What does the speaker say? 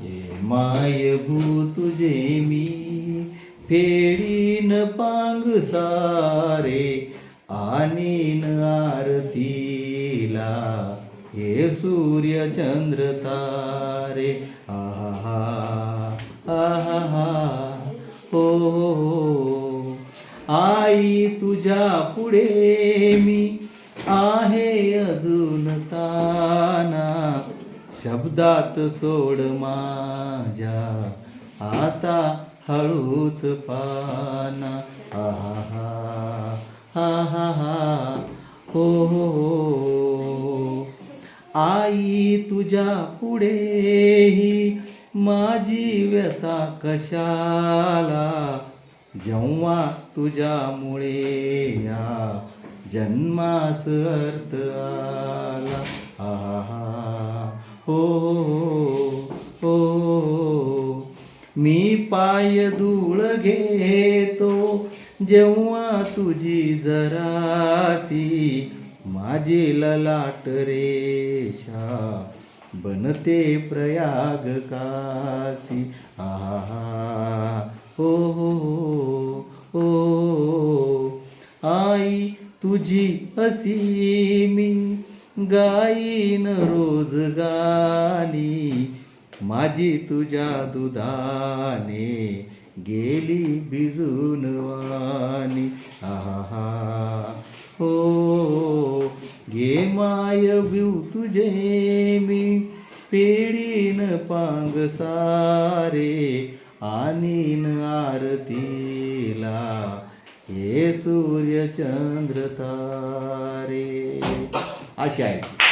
ये मायभू तुझे मी फेडीन पांग सारे आणीन आरतीला. हे सूर्य चंद्र तारे. आहा आहा हो हो, हो. आई तुझ्या पुढे मी आहे अजून ताना. शब्दात सोड माझ्या. आता हळूच पाना. आहा हा हा. हा हो हो. हो आई तुझ्या पुढेही माझी व्यथा कशाला? जेव्हा तुझ्यामुळे या जन्मास अर्थ आला. आहा हो हो हो. मी पाय धूळ घेतो जेव्हा तुझी जरासी माझी ललाट रेषा बनते प्रयाग कासी. आहा हो हो हो. आई तुझी असी मी गाईन रोज गाणी माझी तुझ्या दुधाने गेली भिजून वाणी. आहा हो गे माय बिऊ तुझे मी पेडीन पांग सारे आणीन आरतीला. हे सूर्य चंद्र तारे. अशी आहे